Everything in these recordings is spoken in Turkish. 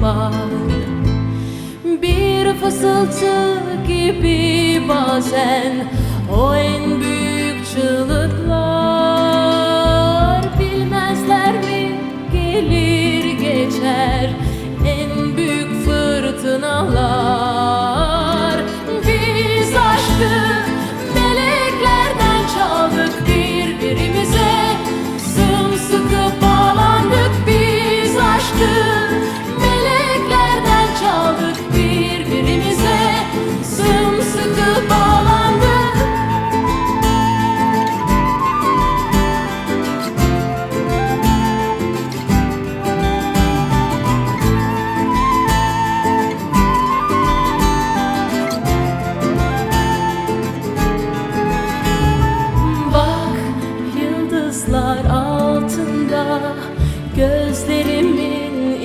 var Bir fısıltı gibi bazen o en büyük çığlıklar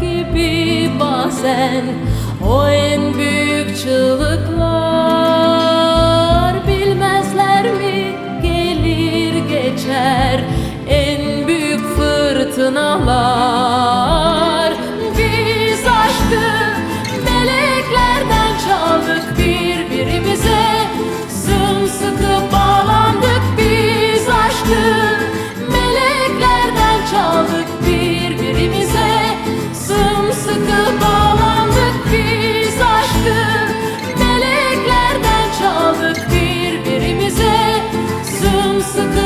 gibi bazen o en büyük çığlıklar. Bilmezler mi gelir geçer en büyük fırtınalar? so you.